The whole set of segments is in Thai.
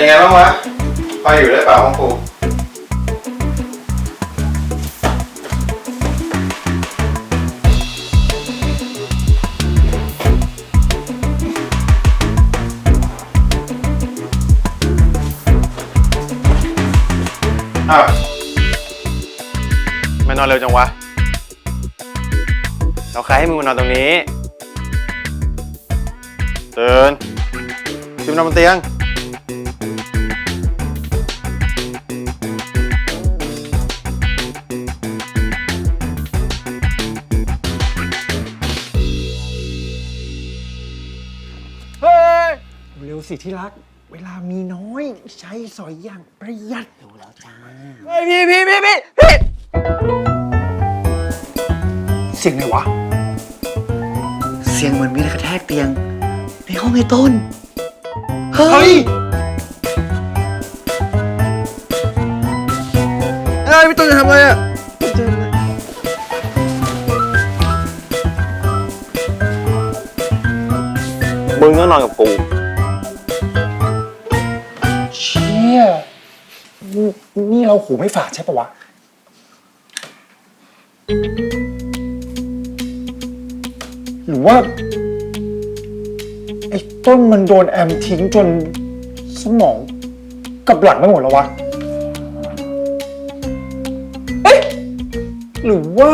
เป็นไงบ้างวะไฟอยู่ได้เปล่าห้องครูอ้าวมานอนเร็วจังวะ เราใครให้มึงมานอนตรงนี้ตื่นขึ้นมนอนบนเตียง สิที่รัก เวลามีน้อย ใช้สอยอย่างประหยัดดูแล้วจ้าเฮ้ยพี่พี่พี่พี่พี่เสียงไหนวะ เสียงเหมือนมีอะไรกระแทกเตียง ในห้องไอ้ต้น เฮ้เฮ้ยยเฮ้ยพี่ต้นจะทำอะไรอะมึงต้องนอนกับกู หูไม่ฝาดใช่ปะวะ หรือว่า ไอ้ต้นมันโดนแอมทิ้งจนสมองกับหลังไม่หมดแล้ววะ เอ๊ะ หรือว่า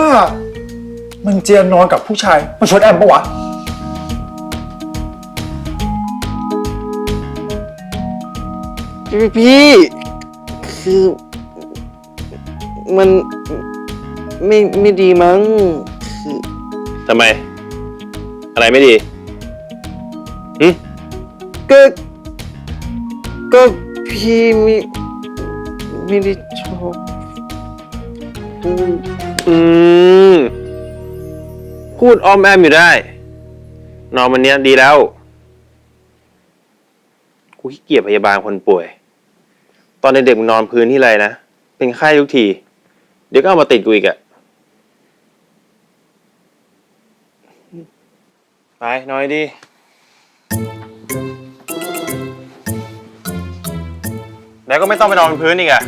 มันเจียนอนกับผู้ชายมาชนแอมปะวะ พี่พี่ คือ มันไม่ไม่ดีมั้งคือทำไม อะไรไม่ดีหึก็ ก็พี่ไม่ไม่ได้ชอบอืมอืม พูดอ้อมแอมอยู่ได้ นอนวันเนี้ยดีแล้ว กูขี้เกียจพยาบาลคนป่วย ตอนเด็กๆมึงนอนพื้นที่ไรนะ เป็นไข้ทุกทีเดี๋ยวก็เอามาติดกูอีกอะไปนอนดี แล้วก็ไม่ต้องไปนอนบนพื้นอีกอะ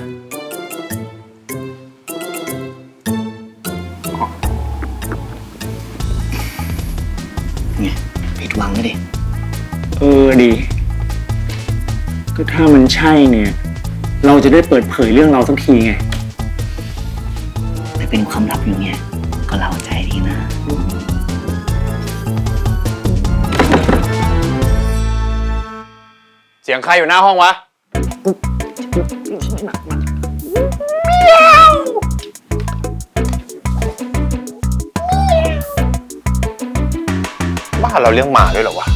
ไงผิดหวังเลยดิ เออดี ก็ถ้ามันใช่เนี่ย เราจะได้เปิดเผยเรื่องเราสักทีไงแต่ เป็นความลับอยู่เนี่ย ก็เล่าใจดีนะ เสียงใครอยู่หน้าห้องวะ บ้านเราเลี้ยงหมาด้วยเหรอวะ